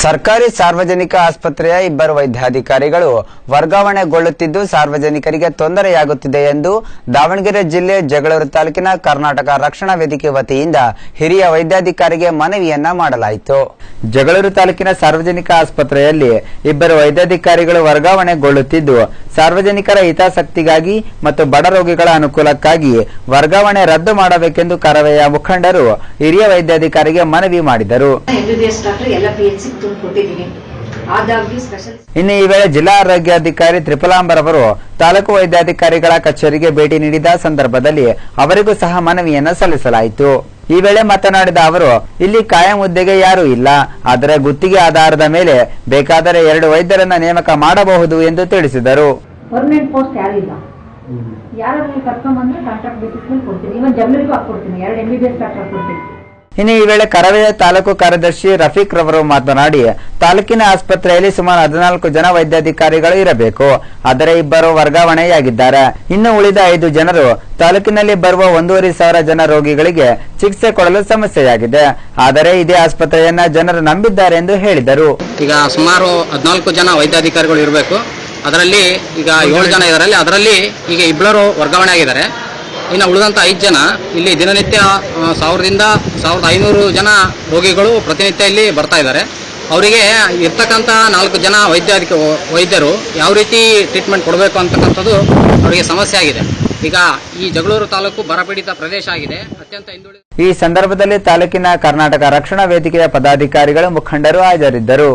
ಸರ್ಕಾರಿ ಸಾರ್ವಜನಿಕ ಆಸ್ಪತ್ರೆಯ ಇಬ್ಬರು ವೈದ್ಯಾಧಿಕಾರಿಗಳು ವರ್ಗಾವಣೆಗೊಳ್ಳುತ್ತಿದ್ದು, ಸಾರ್ವಜನಿಕರಿಗೆ ತೊಂದರೆಯಾಗುತ್ತಿದೆ ಎಂದು ದಾವಣಗೆರೆ ಜಿಲ್ಲೆ ಜಗಳೂರು ತಾಲೂಕಿನ ಕರ್ನಾಟಕ ರಕ್ಷಣಾ ವೇದಿಕೆ ವತಿಯಿಂದ ಹಿರಿಯ ವೈದ್ಯಾಧಿಕಾರಿಗೆ ಮನವಿಯನ್ನ ಮಾಡಲಾಯಿತು. ಜಗಳೂರು ತಾಲೂಕಿನ ಸಾರ್ವಜನಿಕ ಆಸ್ಪತ್ರೆಯಲ್ಲಿ ಇಬ್ಬರು ವೈದ್ಯಾಧಿಕಾರಿಗಳು ವರ್ಗಾವಣೆಗೊಳ್ಳುತ್ತಿದ್ದು, ಸಾರ್ವಜನಿಕರ ಹಿತಾಸಕ್ತಿಗಾಗಿ ಮತ್ತು ಬಡ ರೋಗಿಗಳ ಅನುಕೂಲಕ್ಕಾಗಿ ವರ್ಗಾವಣೆ ರದ್ದು ಮಾಡಬೇಕೆಂದು ಕರವೆಯ ಮುಖಂಡರು ಹಿರಿಯ ವೈದ್ಯಾಧಿಕಾರಿಗೆ ಮನವಿ ಮಾಡಿದರು. ತುಂಬ ಕೊಟ್ಟಿದ್ದೀನಿ ಆದಾಗ್ಯೂ ಸ್ಪೆಷಲ್ ಇನ್ನು ಈ ವೇಳೆ ಜಿಲ್ಲಾ ಆರೋಗ್ಯಾಧಿಕಾರಿ ತ್ರಿಪಲಾಂಬರ್ ಅವರು ತಾಲೂಕು ವೈದ್ಯಾಧಿಕಾರಿಗಳ ಕಚೇರಿಗೆ ಭೇಟಿ ನೀಡಿದ ಸಂದರ್ಭದಲ್ಲಿ ಅವರಿಗೂ ಸಹ ಮನವಿಯನ್ನು ಸಲ್ಲಿಸಲಾಯಿತು. ಈ ವೇಳೆ ಮಾತನಾಡಿದ ಅವರು ಇಲ್ಲಿ ಕಾಯಂ ಹುದ್ದೆಗೆ ಯಾರೂ ಇಲ್ಲ. ಆದರೆ ಗುತ್ತಿಗೆ ಆಧಾರದ ಮೇಲೆ ಬೇಕಾದರೆ ಎರಡು ವೈದ್ಯರನ್ನ ನೇಮಕ ಮಾಡಬಹುದು ಎಂದು ತಿಳಿಸಿದರು. ಪರ್ಮನೆಂಟ್ ಪೋಸ್ಟ್ ಯಾರಿಲ್ಲ ಯಾರು ಕರ್ಕೊಂಡ್ಬಂದ್ರೆ ಕಾಂಟ್ರಾಕ್ಟ್ ಬೇಸಿಸ್ ಮೇಲೆ ಕೊಡ್ತೀನಿ. ಇವನ್ ಎರಡು M B B S doctor ಕೊಡ್ತೀನಿ ಇನ್ನು ಈ ವೇಳೆ ಕರವೇ ತಾಲೂಕು ಕಾರ್ಯದರ್ಶಿ ರಫೀಕ್ ರವರು ಮಾತನಾಡಿ, ತಾಲೂಕಿನ ಆಸ್ಪತ್ರೆಯಲ್ಲಿ ಸುಮಾರು ಹದಿನಾಲ್ಕು ಜನ ವೈದ್ಯಾಧಿಕಾರಿಗಳು ಇರಬೇಕು. ಆದರೆ ಇಬ್ಬರು ವರ್ಗಾವಣೆಯಾಗಿದ್ದಾರೆ. ಇನ್ನು ಉಳಿದ ಐದು ಜನರು ತಾಲೂಕಿನಲ್ಲಿ ಬರುವ ಒಂದೂವರೆ ಸಾವಿರ ಜನ ರೋಗಿಗಳಿಗೆ ಚಿಕಿತ್ಸೆ ಕೊಡಲು ಸಮಸ್ಯೆಯಾಗಿದೆ. ಆದರೆ ಇದೇ ಆಸ್ಪತ್ರೆಯನ್ನ ಜನರು ನಂಬಿದ್ದಾರೆ ಎಂದು ಹೇಳಿದರು. ಈಗ ಸುಮಾರು ಹದಿನಾಲ್ಕು ಜನ ವೈದ್ಯಾಧಿಕಾರಿಗಳು ಇರಬೇಕು. ಅದರಲ್ಲಿ ಈಗ ಏಳು ಜನ ಇದರಲ್ಲಿ, ಅದರಲ್ಲಿ ಈಗ ಇಬ್ಬರು ವರ್ಗಾವಣೆ ಆಗಿದ್ದಾರೆ ಇನ್ನು ಉಳಿದಂಥ ಐದು ಜನ ಇಲ್ಲಿ ದಿನನಿತ್ಯ ಸಾವಿರದಿಂದ ಸಾವಿರದ ಐನೂರು ಜನ ರೋಗಿಗಳು ಪ್ರತಿನಿತ್ಯ ಇಲ್ಲಿ ಬರ್ತಾ ಇದ್ದಾರೆ. ಅವರಿಗೆ ಇರ್ತಕ್ಕಂಥ ನಾಲ್ಕು ಜನ ವೈದ್ಯಾಧಿಕ, ವೈದ್ಯರು ಯಾವ ರೀತಿ ಟ್ರೀಟ್ಮೆಂಟ್ ಕೊಡಬೇಕು ಅಂತಕ್ಕಂಥದ್ದು ಅವರಿಗೆ ಸಮಸ್ಯೆ ಆಗಿದೆ. ಈಗ ಈ ಜಗಳೂರು ತಾಲೂಕು ಬರಪೀಡಿತ ಪ್ರದೇಶ ಆಗಿದೆ. ಅತ್ಯಂತ ಹಿಂದುಳಿದ ಈ ಸಂದರ್ಭದಲ್ಲಿ ತಾಲೂಕಿನ ಕರ್ನಾಟಕ ರಕ್ಷಣಾ ವೇದಿಕೆಯ ಪದಾಧಿಕಾರಿಗಳು ಮುಖಂಡರು ಹಾಜರಿದ್ದರು.